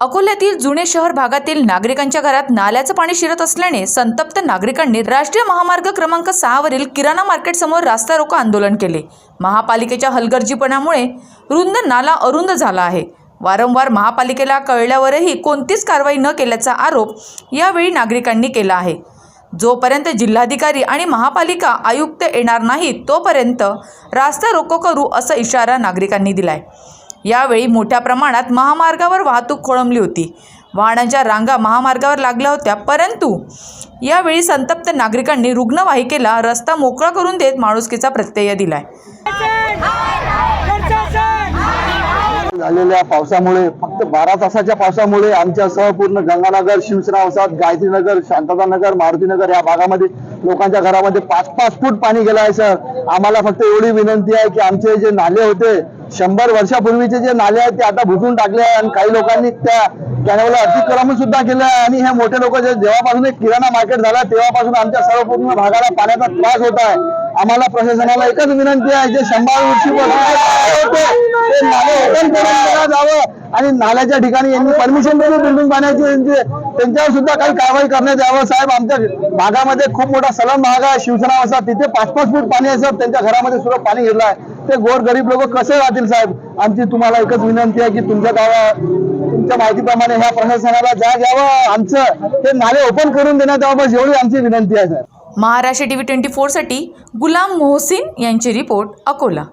अकोल्यातील जुने शहर भागातील नागरिकांच्या घरात नाल्याचं पाणी शिरत असल्याने संतप्त नागरिकांनी राष्ट्रीय महामार्ग क्रमांक सहावरील किराणा मार्केट समोर रास्ता रोको आंदोलन केले. महापालिकेच्या हलगर्जीपणामुळे रुंद नाला अरुंद झाला आहे. वारंवार महापालिकेला कळल्यावरही कोणतीच कारवाई न केल्याचा आरोप यावेळी नागरिकांनी केला आहे. जोपर्यंत जिल्हाधिकारी आणि महापालिका आयुक्त येणार नाहीत तोपर्यंत रास्ता रोको करू असा इशारा नागरिकांनी दिलाय. यावेळी मोठ्या प्रमाणात महामार्गावर वाहतूक खोळंबली होती. वाहनांच्या रांगा महामार्गावर लागल्या होत्या परंतु यावेळी संतप्त नागरिकांनी रुग्णवाहिकेला रस्ता मोकळा करून देत माणुसकीचा प्रत्यय दिलाय. झालेल्या पावसामुळे फक्त बारा तासाच्या पावसामुळे आमच्या सहपूर्ण गंगानगर शिवसेना वसाहत गायत्रीनगर शांततानगर मारुतीनगर या भागामध्ये लोकांच्या घरामध्ये पाच पाच फूट पाणी गेलं आहे सर. आम्हाला फक्त एवढी विनंती आहे की आमचे जे नाले होते शंभर वर्षापूर्वीचे जे नाले आहेत ते आता बुजून टाकले आहे आणि काही लोकांनी त्या कॅनलला अतिक्रमण सुद्धा केलं आहे. आणि हे मोठे लोक जे जेव्हापासून एक किराणा मार्केट झाला तेव्हापासून आमच्या सर्व पूर्ण भागाला पाण्याचा त्रास होत आहे. आम्हाला प्रशासनाला एकच विनंती आहे जे शंभर वर्षीपासून ते नाले ओपन करून जावं आणि नाल्याच्या ठिकाणी यांनी परमिशन दिली बिल्डिंग बांधायची त्यांच्यावर सुद्धा काही कारवाई करण्यात यावं. साहेब आमच्या भागामध्ये खूप मोठा सलम भाग आहे. शिवसेना वसा तिथे पाच पाच फूट पाणी आहे त्यांच्या घरामध्ये सुद्धा पाणी घेतलं आहे. ते गोर गरीब लोक कसे राहतील साहेब? आमची तुम्हाला एकच विनंती आहे की तुमच्या गावा तुमच्या माहितीप्रमाणे ह्या प्रशासनाला जा घ्यावं. आमचं ते नाले ओपन करून देण्यात यावं बस एवढी आमची विनंती आहे साहेब. महाराष्ट्र टी व्ही ट्वेंटी फोरसाठी गुलाम मोहसिन यांची रिपोर्ट अकोला.